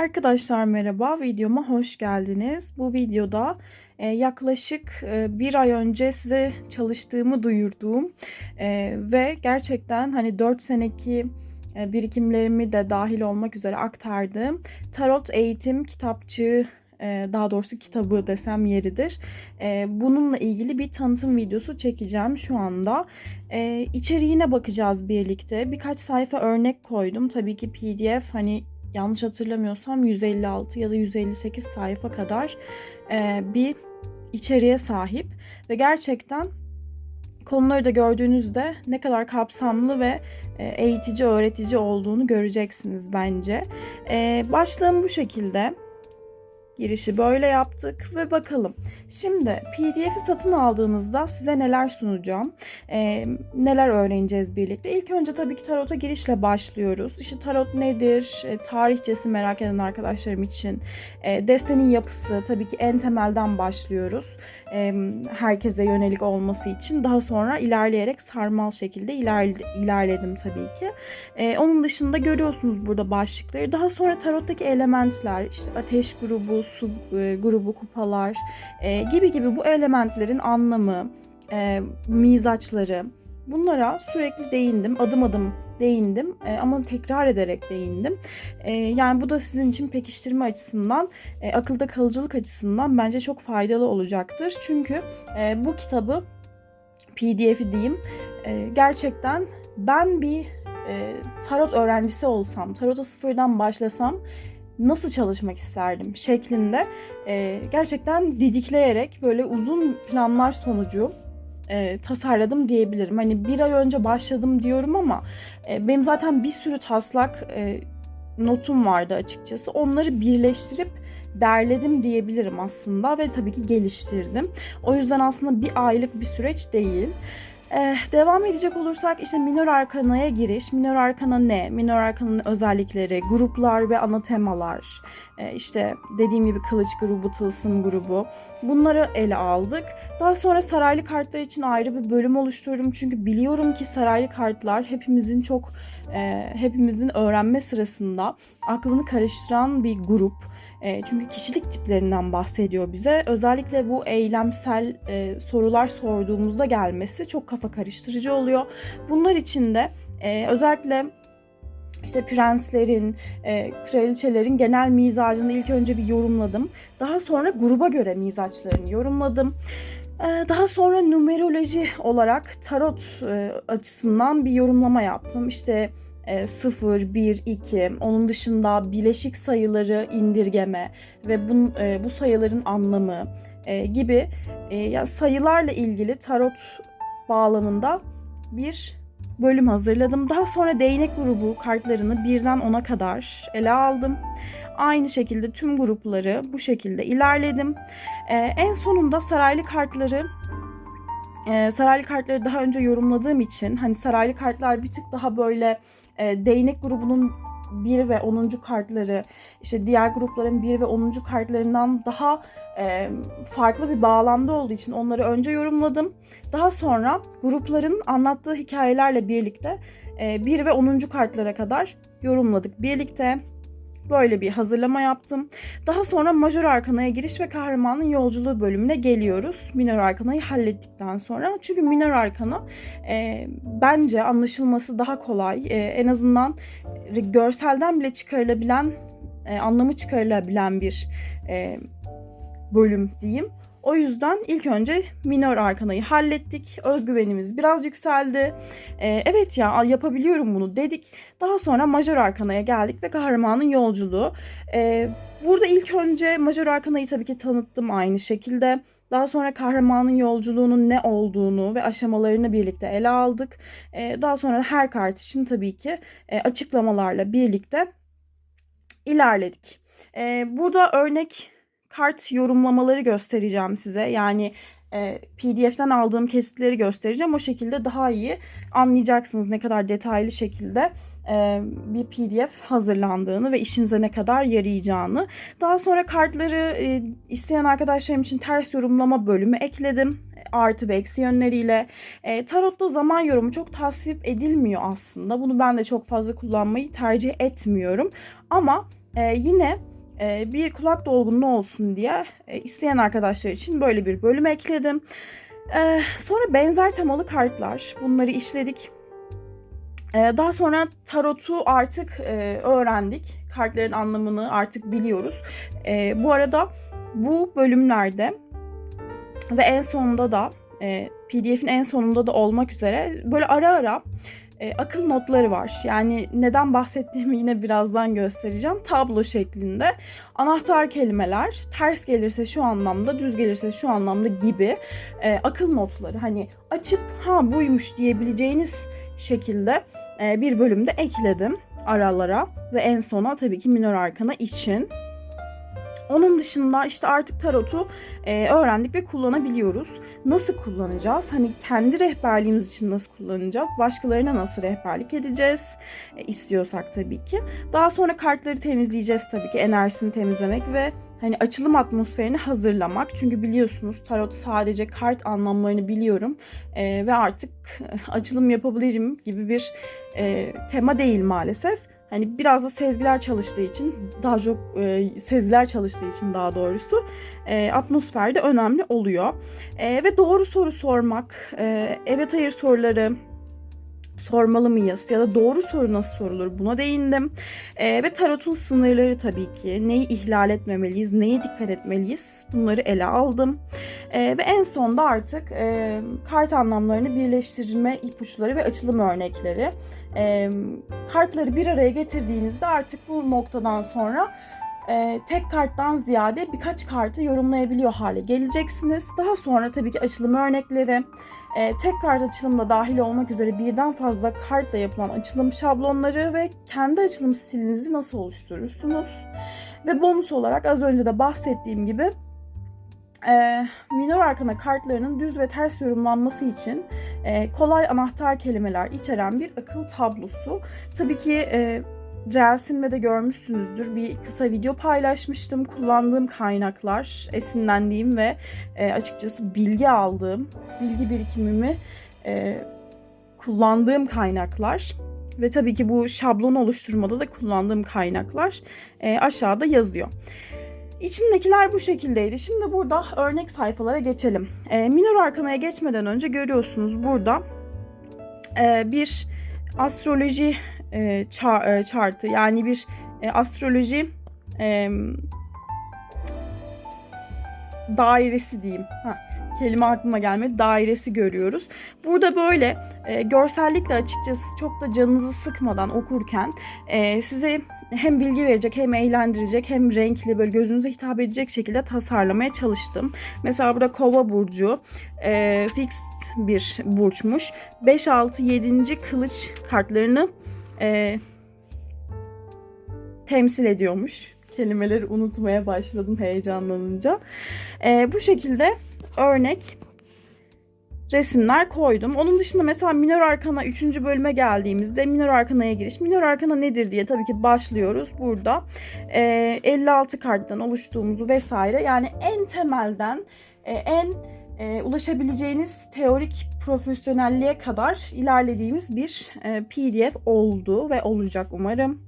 Arkadaşlar merhaba, videoma hoş geldiniz. Bu videoda e, yaklaşık e, bir ay önce size çalıştığımı duyurduğum e, ve gerçekten hani 4 seneki birikimlerimi de dahil olmak üzere aktardığım tarot eğitim kitapçığı daha doğrusu kitabı desem yeridir. Bununla ilgili bir tanıtım videosu çekeceğim şu anda. İçeriğine bakacağız birlikte. Birkaç sayfa örnek koydum. Tabii ki PDF hani yanlış hatırlamıyorsam 156 ya da 158 sayfa kadar e, bir içeriğe sahip ve gerçekten konuları da gördüğünüzde ne kadar kapsamlı ve e, eğitici, öğretici olduğunu göreceksiniz bence. E, başlığım bu şekilde. Girişi böyle yaptık ve bakalım. Şimdi PDF'i satın aldığınızda size neler sunacağım, e, neler öğreneceğiz birlikte. İlk önce tabii ki tarota girişle başlıyoruz. İşte tarot nedir, e, tarihçesi merak eden arkadaşlarım için, e, desenin yapısı tabii ki en temelden başlıyoruz. E, herkese yönelik olması için. Daha sonra ilerleyerek sarmal şekilde iler, ilerledim tabii ki. E, onun dışında görüyorsunuz burada başlıkları. Daha sonra tarottaki elementler, işte ateş grubu, su e, grubu, kupalar e, gibi gibi bu elementlerin anlamı, e, mizaçları bunlara sürekli değindim. Adım adım değindim e, ama tekrar ederek değindim. E, yani bu da sizin için pekiştirme açısından, e, akılda kalıcılık açısından bence çok faydalı olacaktır. Çünkü e, bu kitabı PDF'i diyeyim e, gerçekten ben bir e, tarot öğrencisi olsam, tarota sıfırdan başlasam nasıl çalışmak isterdim şeklinde e, gerçekten didikleyerek böyle uzun planlar sonucu e, tasarladım diyebilirim. Hani bir ay önce başladım diyorum ama e, benim zaten bir sürü taslak e, notum vardı açıkçası. Onları birleştirip derledim diyebilirim aslında ve tabii ki geliştirdim. O yüzden aslında bir aylık bir süreç değil. Ee, devam edecek olursak işte minor arkanaya giriş. Minor arkana ne? Minor arkanın özellikleri, gruplar ve ana temalar. Ee, işte dediğim gibi kılıç grubu, tılsım grubu. Bunları ele aldık. Daha sonra saraylı kartlar için ayrı bir bölüm oluşturdum. Çünkü biliyorum ki saraylı kartlar hepimizin çok e, hepimizin öğrenme sırasında aklını karıştıran bir grup. E, çünkü kişilik tiplerinden bahsediyor bize. Özellikle bu eylemsel e, sorular sorduğumuzda gelmesi çok kafa karıştırıcı oluyor. Bunlar için de e, özellikle işte prenslerin, e, kraliçelerin genel mizacını ilk önce bir yorumladım. Daha sonra gruba göre mizaçlarını yorumladım. E, daha sonra numeroloji olarak tarot e, açısından bir yorumlama yaptım. İşte 0, 1, 2, onun dışında bileşik sayıları indirgeme ve bu, e, bu sayıların anlamı e, gibi e, yani sayılarla ilgili tarot bağlamında bir bölüm hazırladım. Daha sonra değnek grubu kartlarını birden ona kadar ele aldım. Aynı şekilde tüm grupları bu şekilde ilerledim. en sonunda saraylı kartları e, saraylı kartları daha önce yorumladığım için hani saraylı kartlar bir tık daha böyle e, değnek grubunun 1 ve 10. kartları işte diğer grupların 1 ve 10. kartlarından daha e, farklı bir bağlamda olduğu için onları önce yorumladım. Daha sonra grupların anlattığı hikayelerle birlikte e, 1 ve 10. kartlara kadar yorumladık birlikte. Böyle bir hazırlama yaptım. Daha sonra majör arkanaya giriş ve kahramanın yolculuğu bölümüne geliyoruz. Minor arkanayı hallettikten sonra. Çünkü minor arkana e, bence anlaşılması daha kolay. E, en azından görselden bile çıkarılabilen, e, anlamı çıkarılabilen bir e, bölüm diyeyim. O yüzden ilk önce minor arkanayı hallettik. Özgüvenimiz biraz yükseldi. Ee, evet ya yapabiliyorum bunu dedik. Daha sonra majör arkanaya geldik ve kahramanın yolculuğu. Ee, burada ilk önce majör arkanayı tabii ki tanıttım aynı şekilde. Daha sonra kahramanın yolculuğunun ne olduğunu ve aşamalarını birlikte ele aldık. Ee, daha sonra her kart için tabii ki e, açıklamalarla birlikte ilerledik. Ee, burada örnek kart yorumlamaları göstereceğim size. Yani e, PDF'den aldığım kesitleri göstereceğim. O şekilde daha iyi anlayacaksınız ne kadar detaylı şekilde e, bir PDF hazırlandığını ve işinize ne kadar yarayacağını. Daha sonra kartları e, isteyen arkadaşlarım için ters yorumlama bölümü ekledim artı ve eksi yönleriyle. E, tarotta zaman yorumu çok tasvip edilmiyor aslında. Bunu ben de çok fazla kullanmayı tercih etmiyorum. Ama e, yine bir kulak dolgunluğu olsun diye e, isteyen arkadaşlar için böyle bir bölüm ekledim. E, sonra benzer temalı kartlar bunları işledik. E, daha sonra tarotu artık e, öğrendik. Kartların anlamını artık biliyoruz. E, bu arada bu bölümlerde ve en sonunda da e, PDF'in en sonunda da olmak üzere böyle ara ara e, akıl notları var. Yani neden bahsettiğimi yine birazdan göstereceğim. Tablo şeklinde anahtar kelimeler ters gelirse şu anlamda, düz gelirse şu anlamda gibi e, akıl notları. Hani açıp ha buymuş diyebileceğiniz şekilde e, bir bölümde ekledim aralara ve en sona tabii ki minor arkana için. Onun dışında işte artık tarotu e, öğrendik ve kullanabiliyoruz. Nasıl kullanacağız? Hani kendi rehberliğimiz için nasıl kullanacağız? Başkalarına nasıl rehberlik edeceğiz? E, istiyorsak tabii ki. Daha sonra kartları temizleyeceğiz tabii ki. Enerjisini temizlemek ve hani açılım atmosferini hazırlamak. Çünkü biliyorsunuz tarot sadece kart anlamlarını biliyorum e, ve artık açılım yapabilirim gibi bir e, tema değil maalesef hani biraz da sezgiler çalıştığı için daha çok e, sezgiler çalıştığı için daha doğrusu e, atmosferde önemli oluyor. E, ve doğru soru sormak, e, evet hayır soruları sormalı mıyız ya da doğru soru nasıl sorulur buna değindim. E, ve tarotun sınırları tabii ki neyi ihlal etmemeliyiz, neye dikkat etmeliyiz bunları ele aldım. E, ve en sonda artık e, kart anlamlarını birleştirme ipuçları ve açılım örnekleri. E, kartları bir araya getirdiğinizde artık bu noktadan sonra e, tek karttan ziyade birkaç kartı yorumlayabiliyor hale geleceksiniz. Daha sonra tabii ki açılım örnekleri, e, tek kart açılımda dahil olmak üzere birden fazla kartla yapılan açılım şablonları ve kendi açılım stilinizi nasıl oluşturursunuz? Ve bonus olarak az önce de bahsettiğim gibi e, minor arkana kartlarının düz ve ters yorumlanması için e, kolay anahtar kelimeler içeren bir akıl tablosu. Tabii ki e, Reels'imde de görmüşsünüzdür. Bir kısa video paylaşmıştım. Kullandığım kaynaklar, esinlendiğim ve e, açıkçası bilgi aldığım, bilgi birikimimi e, kullandığım kaynaklar ve tabii ki bu şablon oluşturmada da kullandığım kaynaklar e, aşağıda yazıyor. İçindekiler bu şekildeydi. Şimdi burada örnek sayfalara geçelim. E, minor arkanaya geçmeden önce görüyorsunuz burada e, bir astroloji e, char, e, chartı yani bir e, astroloji e, dairesi diyeyim. Heh, kelime aklıma gelmedi. Dairesi görüyoruz. Burada böyle e, görsellikle açıkçası çok da canınızı sıkmadan okurken e, size hem bilgi verecek hem eğlendirecek hem renkli böyle gözünüze hitap edecek şekilde tasarlamaya çalıştım. Mesela burada kova burcu e, fixed bir burçmuş. 5, 6, 7. kılıç kartlarını e, temsil ediyormuş. Kelimeleri unutmaya başladım heyecanlanınca. E, bu şekilde örnek resimler koydum. Onun dışında mesela minor arkana 3. bölüme geldiğimizde minor arkanaya giriş. Minor arkana nedir diye tabii ki başlıyoruz burada. E, 56 karttan oluştuğumuzu vesaire. Yani en temelden e, en e, ulaşabileceğiniz teorik profesyonelliğe kadar ilerlediğimiz bir e, PDF oldu ve olacak umarım.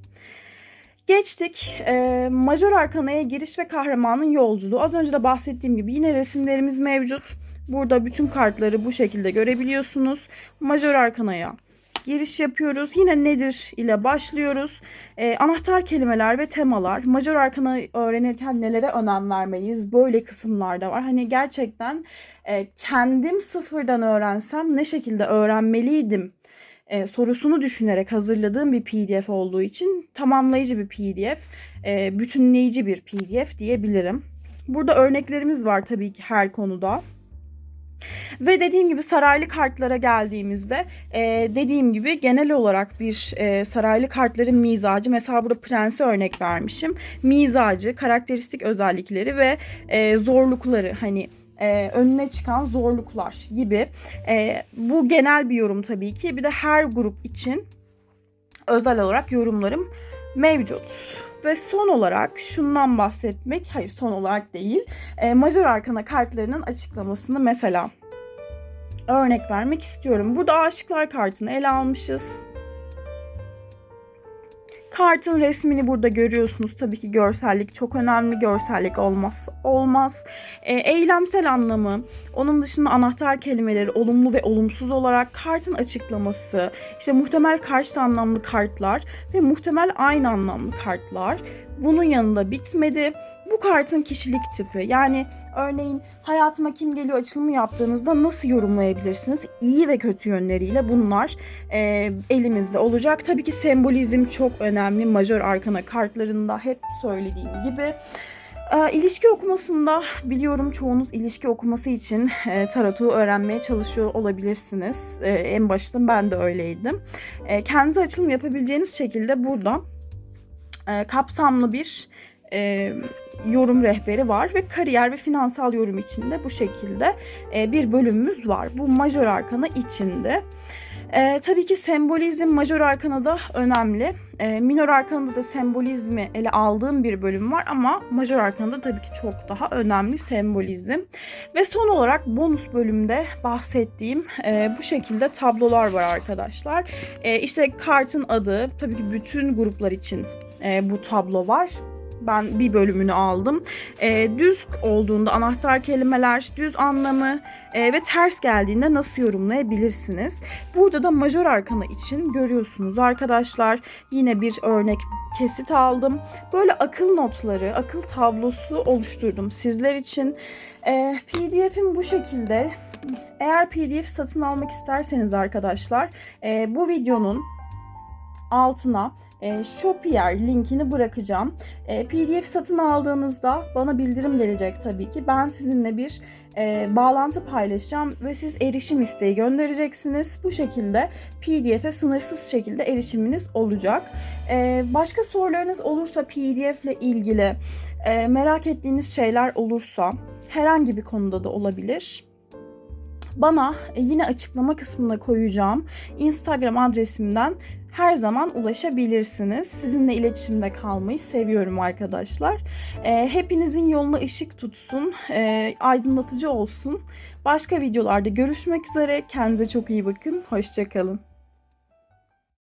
Geçtik. E, Major Arkana'ya giriş ve kahramanın yolculuğu. Az önce de bahsettiğim gibi yine resimlerimiz mevcut. Burada bütün kartları bu şekilde görebiliyorsunuz. Major Arkana'ya giriş yapıyoruz. Yine nedir ile başlıyoruz. Ee, anahtar kelimeler ve temalar. Major arkana öğrenirken nelere önem vermeliyiz? Böyle kısımlar da var. Hani gerçekten e, kendim sıfırdan öğrensem ne şekilde öğrenmeliydim? e, sorusunu düşünerek hazırladığım bir PDF olduğu için tamamlayıcı bir PDF, e, bütünleyici bir PDF diyebilirim. Burada örneklerimiz var tabii ki her konuda. Ve dediğim gibi saraylı kartlara geldiğimizde e, dediğim gibi genel olarak bir e, saraylı kartların mizacı mesela burada prensi örnek vermişim. Mizacı, karakteristik özellikleri ve e, zorlukları hani e, önüne çıkan zorluklar gibi. E, bu genel bir yorum tabii ki. Bir de her grup için özel olarak yorumlarım mevcut. Ve son olarak şundan bahsetmek, hayır son olarak değil, e, majör arkana kartlarının açıklamasını mesela örnek vermek istiyorum. Burada aşıklar kartını ele almışız. Kartın resmini burada görüyorsunuz. Tabii ki görsellik çok önemli. Görsellik olmaz olmaz. E, eylemsel anlamı, onun dışında anahtar kelimeleri olumlu ve olumsuz olarak kartın açıklaması, işte muhtemel karşıt anlamlı kartlar ve muhtemel aynı anlamlı kartlar. Bunun yanında bitmedi. Bu kartın kişilik tipi yani örneğin hayatıma kim geliyor açılımı yaptığınızda nasıl yorumlayabilirsiniz? İyi ve kötü yönleriyle bunlar e, elimizde olacak. Tabii ki sembolizm çok önemli. Majör arkana kartlarında hep söylediğim gibi. E, ilişki okumasında biliyorum çoğunuz ilişki okuması için e, tarotu öğrenmeye çalışıyor olabilirsiniz. E, en başta ben de öyleydim. E, kendinize açılım yapabileceğiniz şekilde burada e, kapsamlı bir e, yorum rehberi var ve kariyer ve finansal yorum içinde bu şekilde e, bir bölümümüz var. Bu majör arkana içinde. E, tabii ki sembolizm majör arkana da önemli. E, minor arkanada da sembolizmi ele aldığım bir bölüm var ama majör arkanada tabii ki çok daha önemli sembolizm. Ve son olarak bonus bölümde bahsettiğim e, bu şekilde tablolar var arkadaşlar. E, işte kartın adı tabii ki bütün gruplar için e, bu tablo var. Ben bir bölümünü aldım. E, düz olduğunda anahtar kelimeler, düz anlamı e, ve ters geldiğinde nasıl yorumlayabilirsiniz? Burada da majör arkana için görüyorsunuz arkadaşlar. Yine bir örnek kesit aldım. Böyle akıl notları, akıl tablosu oluşturdum sizler için. E, PDF'im bu şekilde. Eğer PDF satın almak isterseniz arkadaşlar e, bu videonun altına e, Shopier linkini bırakacağım. E, PDF satın aldığınızda bana bildirim gelecek tabii ki. Ben sizinle bir e, bağlantı paylaşacağım ve siz erişim isteği göndereceksiniz. Bu şekilde PDF'e sınırsız şekilde erişiminiz olacak. E, başka sorularınız olursa PDF ile ilgili e, merak ettiğiniz şeyler olursa herhangi bir konuda da olabilir bana e, yine açıklama kısmına koyacağım Instagram adresimden her zaman ulaşabilirsiniz. Sizinle iletişimde kalmayı seviyorum arkadaşlar. E, hepinizin yoluna ışık tutsun, e, aydınlatıcı olsun. Başka videolarda görüşmek üzere. Kendinize çok iyi bakın. Hoşçakalın.